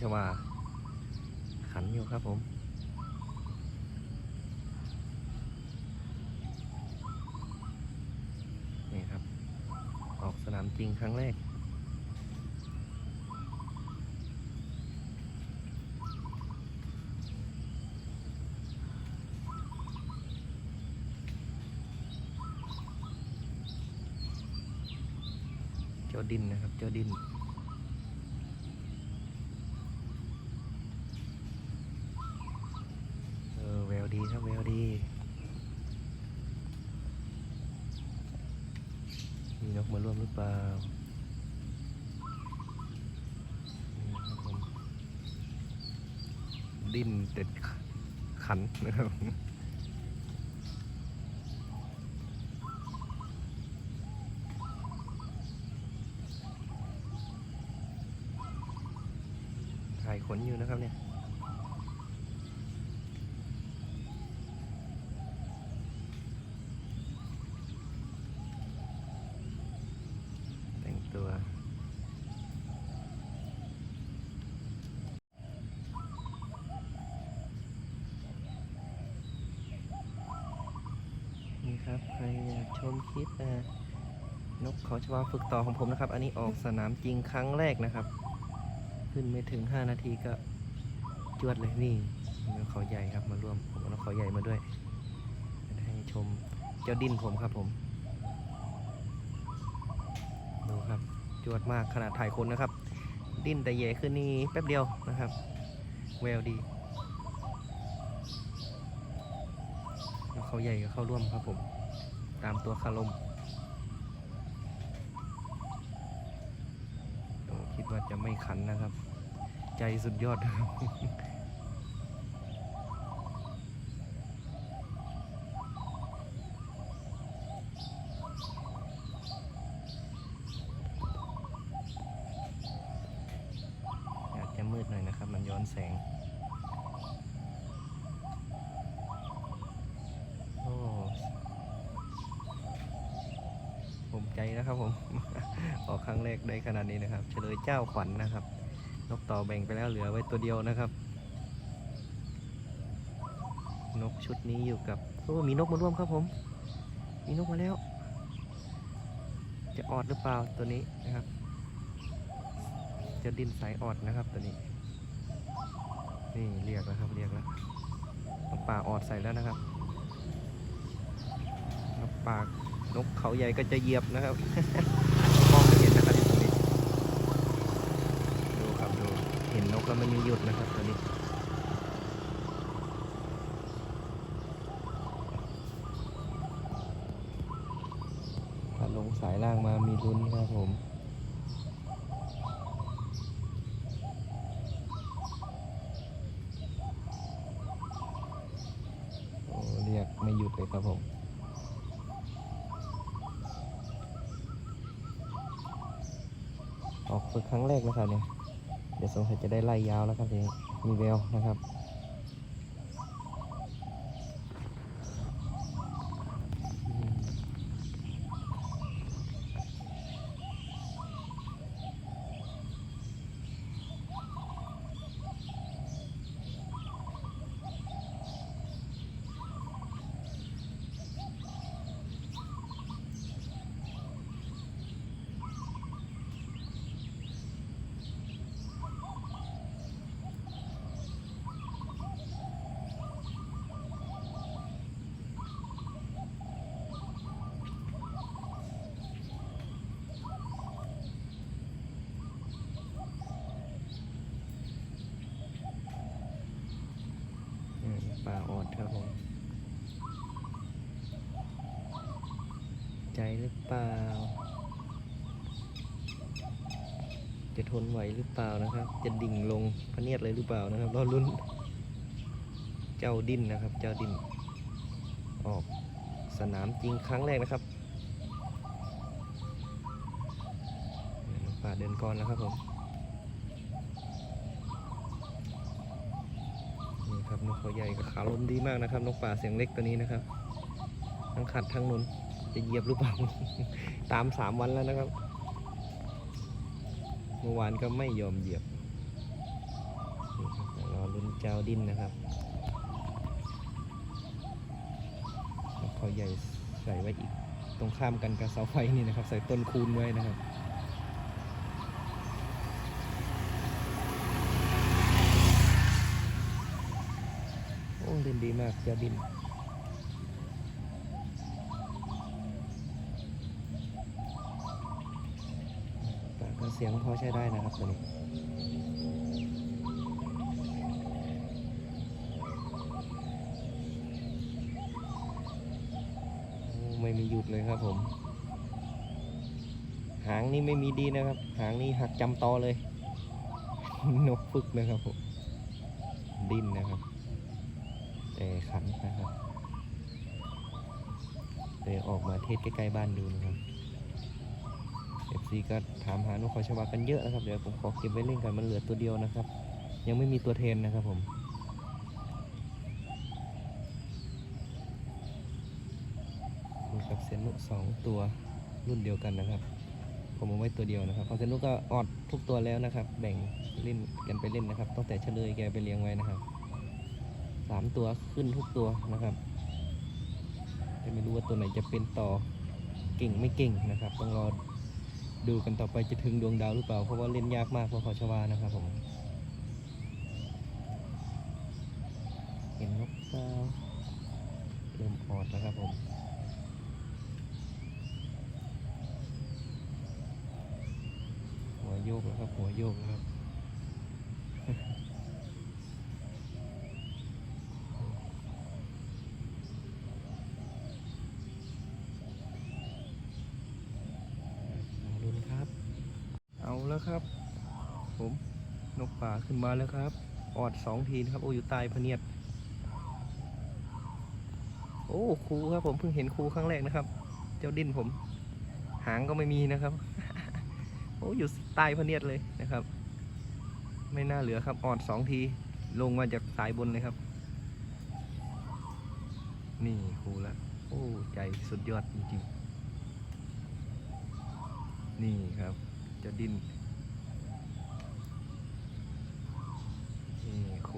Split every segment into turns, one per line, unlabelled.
ชวา ขันอยู่ครับผมนี่ครับ ออกสนามจริงครั้งแรกเจ้าดินนะครับ เจ้าดิน เออแววดีครับแววดี มี นกมาร่วมหรือเปล่าดิ้นเด็ดขันนะครับถ่ายขนอยู่นะครับเนี่ย แต่งตัว นี่ครับ ใครอยาก ชมคลิปนกเขาชวาฝึกต่อของผมนะครับ อันนี้ออกสนามจริงครั้งแรกนะครับ ขึ้นไม่ถึง 5 นาทีก็จวดเลยนี่นกเขาใหญ่ครับมาร่วมผมนกเขาใหญ่มาด้วยให้ชมเจ้าดิ้นผมครับผมดูครับจวดมากขนาดถ่ายคนนะครับ ดิ้นแต่แย่ขึ้นนี่แป๊บเดียวนะครับแววดีแล้วเขาใหญ่ก็เข้าร่วมครับผม ตามตัวคารมโอ้คิดว่าจะไม่ขันนะครับ ใจสุดยอดนะครับอาจจะมืดหน่อยนะครับ มันย้อนแสง โอ้ผม ใจนะครับผม ออกครั้งแรกได้ขนาดนี้นะครับ เฉลยเจ้าขวัญนะครับ นกต่อแบ่งไปแล้วเหลือไว้ตัวเดียวนะครับ นกชุดนี้อยู่กับโอ้มีนกมาร่วมครับผม มีนกมาแล้ว จะออดหรือเปล่าตัวนี้นะครับ จะดินสายออดนะครับตัวนี้ นี่เรียกแล้วครับเรียกแล้วนกป่าออดใส่แล้วนะครับนกป่า นกเขาใหญ่ก็จะเหยียบนะครับมองไม่เห็นนะครับตรงนี้ดูครับดูเห็นนกแล้วมันมีหยุดนะครับตัวนี้ถ้าลงสายล่างมามีลุ้นครับผมโอ้เรียกไม่หยุดเลยครับผม ออกฝึกครั้งแรกนะครับเนี่ยเดี๋ยวสงสัยจะได้ไล่ยาวแล้วครับทีนี้มีแววนะครับ ใจหรือเปล่า จะทนไหวหรือเปล่านะครับ จะดิ่งลงพเนียดเลยหรือเปล่านะครับรอลุ้น เจ้าดินนะครับ เจ้าดิน ออกสนามจริงครั้งแรกนะครับนกป่าเดินก่อนแล้วครับผมนี่ครับนกเขาใหญ่กับขาลมดีมากนะครับนกป่าเสียงเล็กตัวนี้นะครับ ทั้งขัดทั้งหนุน จะเหยียบหรือเปล่า ตามสามวันแล้วนะครับ เมื่อวานก็ไม่ยอมเหยียบรับรอลุ้นเจ้าดินนะครับเขาใหญ่ใส่ไว้อีก ตรงข้ามกันกับเสาไฟนี่นะครับ ใส่ต้นคูณไว้นะครับโอ้เล่นดีมากเจ้าดินแต่ก็ เสียงพอใช้ได้นะครับตัวนี้ไม่มีหยุดเลยครับผม หางนี่ไม่มีดีนะครับ หางนี่หักจำตอเลย นกฝึกนะครับผมดิ้นนะครับแต่ขันนะครับเดี๋ยวออกมาเทศใกล้ๆบ้านดูนะครับ FC ก็ถามหานกเขาชวากันเยอะนะครับ เดี๋ยวผมขอเก็บไว้เล่นกันมันเหลือตัวเดียวนะครับ ยังไม่มีตัวเทนนะครับผมมีกับเซนุสองตัวรุ่นเดียวกันนะครับ ผมเอาไว้ตัวเดียวนะครับเพราะเซนุก็ออดทุกตัวแล้วนะครับ แบ่งเล่นกันไปเล่นนะครับ ตั้งแต่เฉลยแกไปเลี้ยงไว้นะครับสามตัวขึ้นทุกตัวนะครับแต่ไม่รู้ว่าตัวไหนจะเป็นต่อเก่งไม่เก่งนะครับ ต้องรอ ดูกันต่อไปจะถึงดวงดาวหรือเปล่า เพราะว่าเล่นยากมากเพราะขอชวานะครับผมเห็นนกเปล่าเริ่มออดแล้วครับผมหัวโยกแล้วครับหัวโยกแล้วครับ เอาลุ้นครับ เอา แล้วครับ ผมนกป่าขึ้นมาแล้วครับออดสองทีนะครับโอ้อยู่ใต้พะเนียดโอ้ครูครับผมเพิ่งเห็นครูครั้งแรกนะครับ เจ้าดิ้นผม หางก็ไม่มีนะครับ โอ้อยู่ใต้พะเนียดเลยนะครับ ไม่น่าเหลือครับออดสองทีลงมาจากสายบนเลยครับ นี่ครูล้วโอ้ใจสุดยอดจริงๆ นี่ครับจะดิน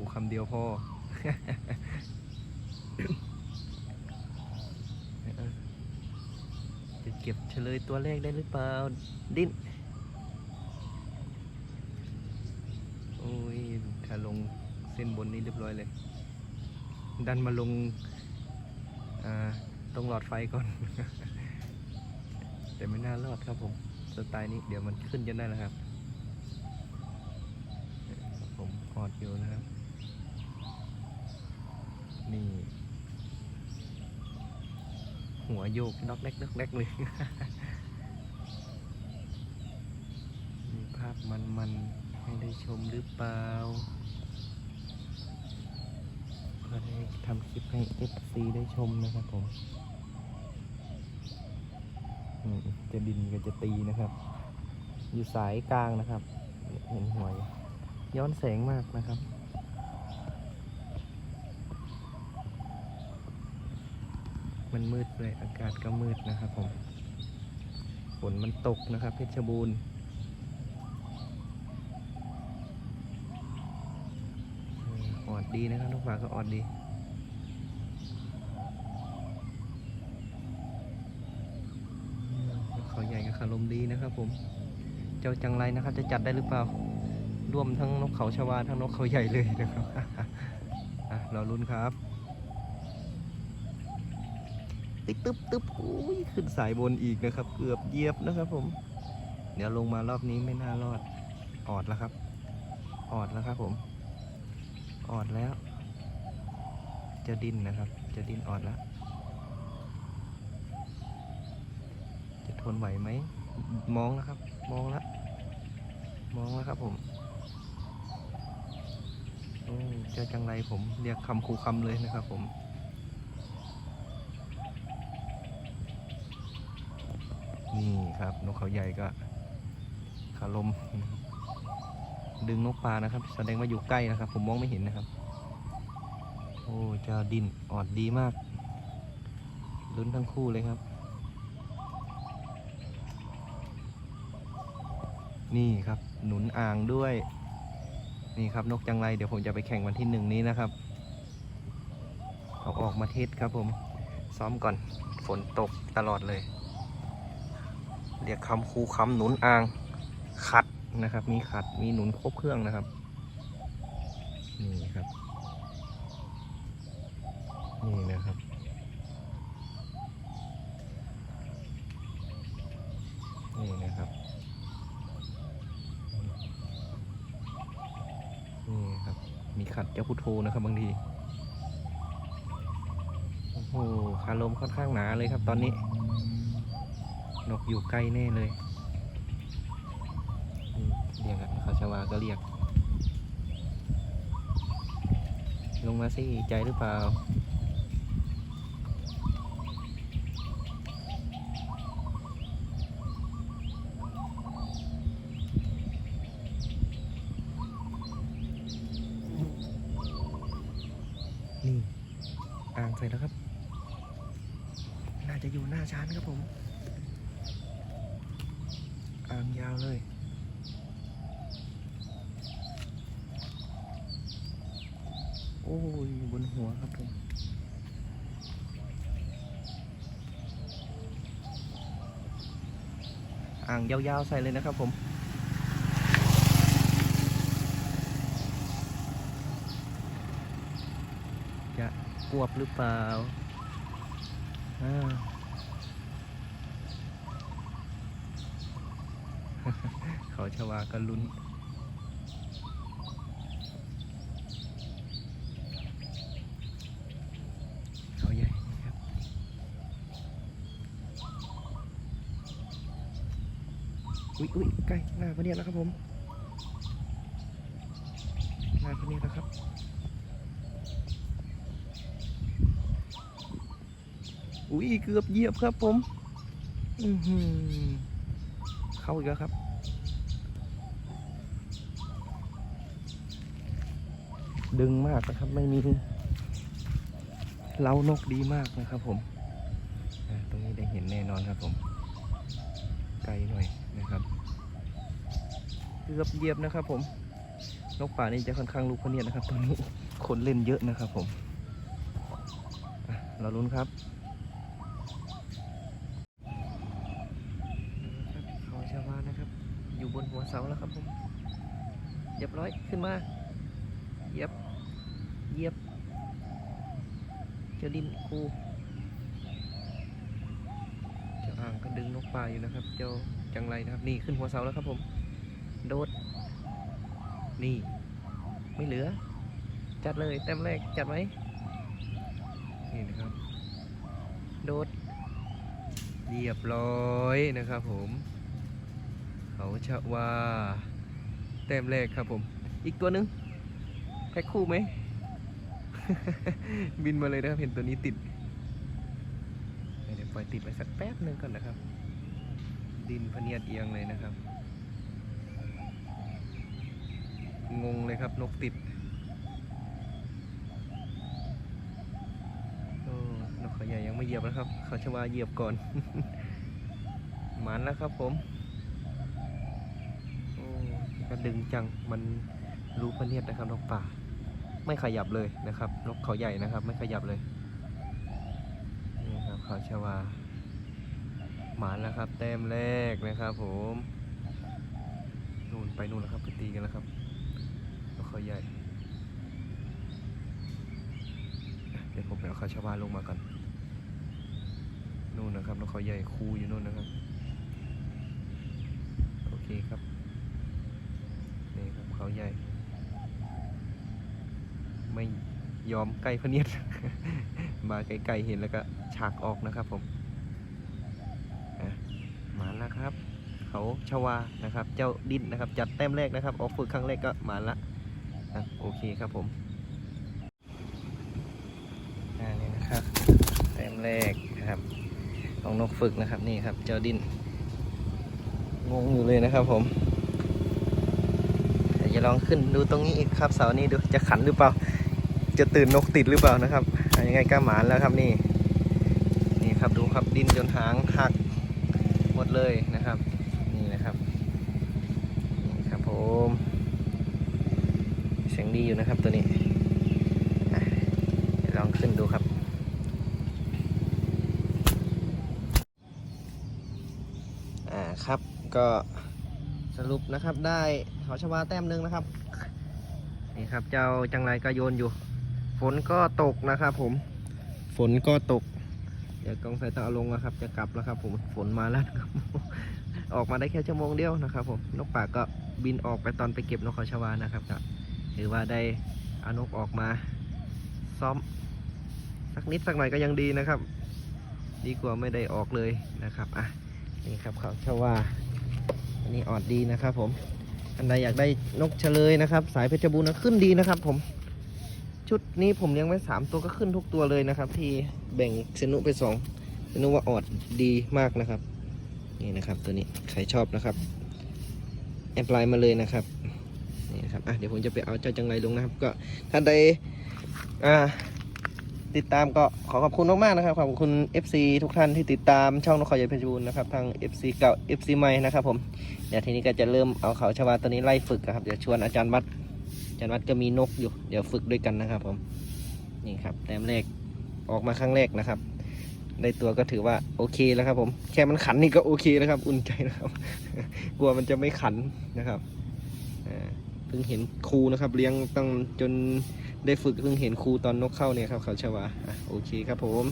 นี่ครูคำเดียวพอจะเก็บเฉลยตัวเลขได้หรือเปล่า ดิ้น โอ้ย ถ้าลงเส้นบนนี้เรียบร้อยเลย ดันมาลงาตรงหลอดไฟก่อน แต่ไม่น่ารอดครับผม สไตล์นี้เดี๋ยวมันขึ้นจนได้แล้วครับ ผมพอดอยู่นะครับ นี่ หัวโยกดอกเล็กดอกเล็กเลยมีภาพมันๆให้ได้ชมหรือเปล่าก็ได้ทำคลิปให้ FC ได้ชมนะครับผมจะดินก็จะตีนะครับ อยู่สายกลางนะครับ เห็นหัวยย้อนแสงมากนะครับ มันมืดเลยอากาศก็มืดนะครับผมฝนมันตกนะครับ เพชรบูรณ์ออดดีนะครับนกปลาก็ออดดีนกเขาใหญ่กับขาลมดีนะครับผม เจ้าจังไรนะครับ จะจัดได้หรือเปล่า ร่วมทั้งนกเขาชวาทั้งนกเขาใหญ่เลยนะครับอะเราลุ้นครับ ติ๊กตึ๊บตึ๊บอุ้ยขึ้นสายบนอีกนะครับ เกือบเยียบนะครับผม เดี๋ยวลงมารอบนี้ไม่น่ารอด ออดแล้วครับ ออดแล้วครับผม ออดแล้ว จะดิ้นนะครับ จะดิ้นออดแล้ว จะทนไหวไหม มองแล้วครับ มองแล้ว มองแล้วครับผมโอ้เจ้าจังไรผมเรียกคำคูคำเลยนะครับผม นี่ครับนกเขาใหญ่ก็ขาลม ดึงนกปลานะครับ แสดงว่าอยู่ใกล้นะครับ ผมมองไม่เห็นนะครับ โอ้เจ้าดินออดดีมากลุ้นทั้งคู่เลยครับ นี่ครับหนุนอ่างด้วย นี่ครับนกจังไรเดี๋ยวผมจะไปแข่งวันที่หนึ่งนี้นะครับเอาออกมาเทสครับผมซ้อมก่อนฝนตกตลอดเลย เรียกคำคูคำหนุนอ่างขัดนะครับ มีขัดมีหนุนครบเครื่องนะครับนี่ครับ นี่นะครับนี่นะครับนี่ครับ มีขัดเจ้าพุทโธนะครับบางทีโอ้โหคาลมค่อนข้างหนาเลยครับตอนนี้ นกอยู่ใกล้แน่เลยเรียกอะเขาชวาก็เรียก ลงมาสิใจหรือเปล่านี่อ่างใส่แล้วครับ น่าจะอยู่หน้าชานครับผม อ่างยาวเลย โอ้ยบนหัวครับผมอ่างยาวๆใส่เลยนะครับผมจะกวบหรือเปล่าอ่าเขาชวาก็ลุ้น เขาใหญ่นะครับ อุ๊ยอุ๊ยใกล้หน้าพเนียดแล้วครับผมหน้าพเนียดแล้วครับอุ้ยเกือบเหยียบครับผมอือหือเข้าอีกแล้วครับดึงมากนะครับไม่มีเล้านกดีมากนะครับผม ตรงนี้ได้เห็นแน่นอนครับผม ไกลหน่อย นะครับเกือบเยียบนะครับ ผมนกป่านี่จะค่อนข้างลูกพเนียดนะครับตอนนี้คนเล่นเยอะนะครับ ผมเราลุ้นครับเขาชาวานะครับ อยู่บนหัวเสาแล้วครับผมเรียบร้อยขึ้นมาเยียบเยียบเจ้าดินคูเจ้างก็ดึงนกป่าอยู่นะครับ เจ้าจังไรนะครับ นี่ขึ้นหัวเสาแล้วครับผม โดด นี่ ไม่เหลือ จัดเลยแต้มแรกจัดไหมนี่นะครับ โดด เรียบร้อยนะครับผมเขาชะว่าแต้มแรกครับผม อีกตัวหนึ่งแพ็คคู่ไหม บินมาเลยนะครับเห็นตัวนี้ติด ปล่อยติดไปสักแป๊บหนึ่งก่อนนะครับ ดินพเนียดเอียงเลยนะครับ งงเลยครับนกติดโอ้นกเขาใหญ่ยังไม่เหยียบนะครับ เขาชวาเหยียบก่อน มันแล้วครับผมโอ้ก็ดึงจังมันรู้พเนียดนะครับนกป่า ไม่ขยับเลยนะครับนกเขาใหญ่นะครับ ไม่ขยับเลย เขาชวาหมานแล้วครับ แต้มแรกนะครับผมนู่นไปนู่นแล้วครับไปตีกันแล้วครับนกเขาใหญ่เดี๋ยวผมไปเอาเขาชวาลงมาก่อนนู่นนะครับนกเขาใหญ่คูอยู่นู่นนะครับโอเคครับนี่ครับเขาใหญ่ ไม่ ยอมใกล้พเนียด มาไกลๆเห็นแล้วก็ฉากออกนะครับผมมาแล้วครับ เขาชวานะครับ เจ้าดินนะครับ จัดแต้มแรกนะครับ ออกฝึกครั้งแรกก็มาละโอเคครับผมอ่านี่นะครับแต้มแรกนะครับ ของนกฝึกนะครับนี่ครับ เจ้าดินงงอยู่เลยนะครับผมจะลองขึ้นดูตรงนี้อีกครับเสานี้ดูจะขันหรือเปล่า จะตื่นนกติดหรือเปล่านะครับอะยังไงก็หมานแล้วครับนี่ นี่ครับดูครับดินจนหางหักหมดเลยนะครับ นี่นะครับนี่ครับผมเสียงดีอยู่นะครับตัวนี้ลองขึ้นดูครับอ่าครับก็สรุปนะครับได้เขาชวาแต้มหนึ่งนะครับนี่ครับเจ้าจังไรก็โยนอยู่ ฝนก็ตกนะครับผม ฝนก็ตก เดี๋ยวกองสายตาเอาลงแล้วครับ จะกลับแล้วครับ ผมฝนมาแล้วนะครับออกมาได้แค่ชั่วโมงเดียวนะครับ ผมนกป่าก็บินออกไปตอนไปเก็บนกเขาชวานะครับก็ถือว่าได้เอานกออกมา ซ้อม สักนิดสักหน่อยก็ยังดีนะครับ ดีกว่าไม่ได้ออกเลยนะครับอะนี่ครับเขาชวาอันนี้ออดดีนะครับ ผมอันใดอยากได้นกเฉลยนะครับ สายเพชรบูรณ์นะขึ้นดีนะครับ ผม ชุดนี้ผมเลี้ยงไว้สามตัวก็ขึ้นทุกตัวเลยนะครับ ที่แบ่งเซนุไปสองเซนุว่าออดดีมากนะครับ นี่นะครับตัวนี้ใครชอบนะครับแอปไลน์มาเลยนะครับนี่นะครับอะเดี๋ยวผมจะไปเอาเจ้าจังไรลงนะครับ ก็ท่านใดอ่าติดตามก็ขอขอบคุณมากๆนะครับ ขอบคุณ FC ทุกท่านที่ติดตามช่องนกขอใหญ่เพชรบูรณ์นะครับทาง FC เก่า FC ใหม่นะครับผมเดี๋ยวทีนี้ก็จะเริ่มเอาเขาชวาตัวนี้ไล่ฝึกนะครับเดี๋ยวชวนอาจารย์วัด จารย์วัดก็มีนกอยู่ เดี๋ยวฝึกด้วยกันนะครับผมนี่ครับแต้มแรกออกมาครั้งแรกนะครับ ได้ตัวก็ถือว่าโอเคแล้วครับ ผม แค่มันขันนี่ก็โอเคแล้วครับ อุ่นใจนะครับ กลัวมันจะไม่ขันนะครับเพิ่งเห็นครูนะครับ เลี้ยงตั้งจนได้ฝึกเพิ่งเห็นครูตอนนกเข้าเนี่ยครับเขาชวาโอเคครับผม